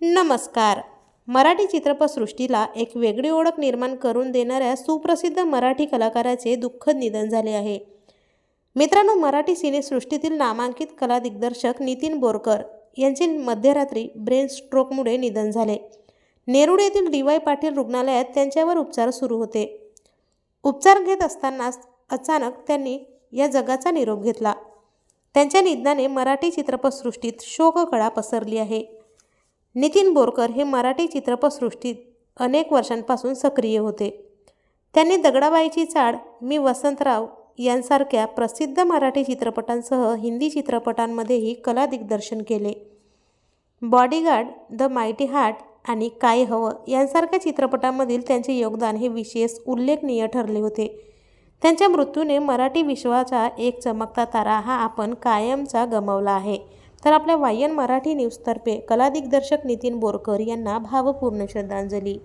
नमस्कार. मराठी चित्रपटसृष्टीला एक वेगळी ओळख निर्माण करून देणाऱ्या सुप्रसिद्ध मराठी कलाकाराचे दुःखद निधन झाले आहे. मित्रांनो मराठी सिनेसृष्टीतील नामांकित कला दिग्दर्शक नितीन बोरकर यांचे मध्यरात्री ब्रेन स्ट्रोकमुळे निधन झाले. नेरुळ येथील डी वाय पाटील रुग्णालयात त्यांच्यावर उपचार सुरू होते. उपचार घेत असतानाच अचानक त्यांनी या जगाचा निरोप घेतला. त्यांच्या निधनाने मराठी चित्रपटसृष्टीत शोककळा पसरली आहे. नितीन बोरकर हे मराठी चित्रपटसृष्टीत अनेक वर्षांपासून सक्रिय होते. त्यांनी दगडाबाईची चाळ मी वसंतराव यांसारख्या प्रसिद्ध मराठी चित्रपटांसह हिंदी चित्रपटांमध्येही कला दिग्दर्शन केले. बॉडीगार्ड द मायटी हार्ट आणि काय हवं यांसारख्या चित्रपटांमधील त्यांचे योगदान हे विशेष उल्लेखनीय ठरले होते. त्यांच्या मृत्यूने मराठी विश्वाचा एक चमकता तारा हा आपण कायमचा गमावला आहे. तर आपल्या वायन मराठी न्यूजतर्फे कलादिग्दर्शक नितीन बोरकर यांना भावपूर्ण श्रद्धांजली.